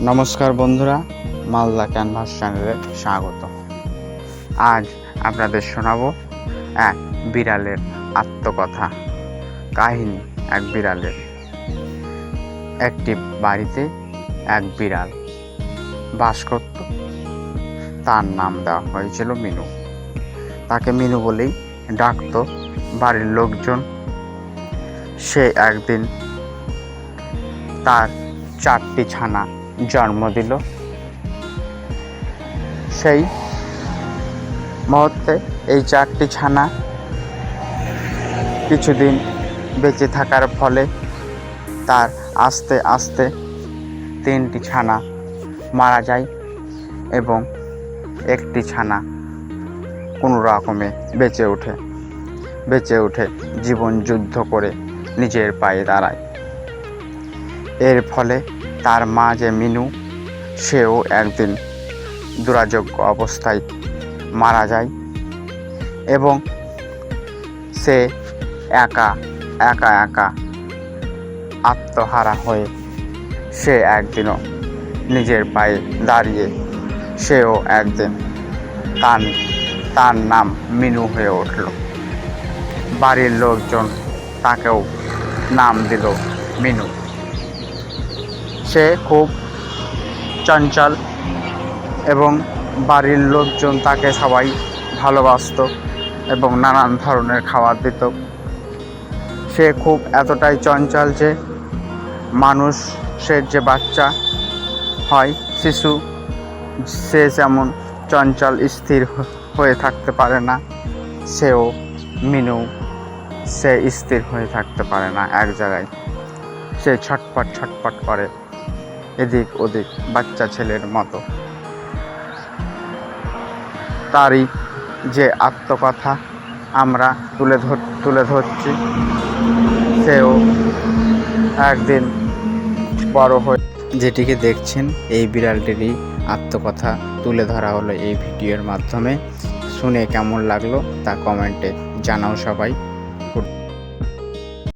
নমস্কার বন্ধুরা, মালদা ক্যানভাস চ্যানেলে স্বাগত। আজ আপনাদের শোনাবো এক বিড়ালের আত্মকথা, কাহিনী এক বিড়ালের। একটি বাড়িতে এক বিড়াল বাস করত। তার নাম দেওয়া হয়েছিল মিনু। তাকে মিনু বলেই ডাকতো বাড়ির লোকজন। সে একদিন তার চারটি ছানা জন্ম দিল। সেই মুহূর্তে এই চারটি ছানা কিছুদিন বেঁচে থাকার ফলে তার আস্তে আস্তে তিনটি ছানা মারা যায় এবং একটি ছানা কোনো রকমে বেঁচে ওঠে, বেঁচে উঠে জীবন যুদ্ধ করে নিজের পায়ে দাঁড়ায়। এর ফলে তার মা যে মিনু, সেও একদিন দুরাযোগ্য অবস্থায় মারা যায় এবং সে একা একা একা আত্মহারা হয়ে সে একদিনও নিজের পায়ে দাঁড়িয়ে সেও একদিন তার তার নাম মিনু হয়ে উঠল। বাড়ির লোকজন তাকেও নাম দিল মিনু। সে খুব চঞ্চল এবং বাড়ির লোকজন তাকে সবাই ভালোবাসতো এবং নানান ধরনের খাবার দিত। সে খুব এতটাই চঞ্চল যে মানুষের যে বাচ্চা হয়, শিশু সে যেমন চঞ্চল, স্থির হয়ে থাকতে পারে না, সেও মিনু সে স্থির হয়ে থাকতে পারে না এক জায়গায়। সে ছটপট ছটপট করে। এদিক ওদিক বাচ্চা ছেলের মতো। তারই যে আত্মকথা আমরা তুলে ধর, তুলে ধরছি, সেও একদিন বড় হয়ে যেটিকে দেখছেন এই বিড়ালটিরই আত্মকথা তুলে ধরা হলো এই ভিডিওর মাধ্যমে। শুনে কেমন লাগল তা কমেন্টে জানাও সবাই।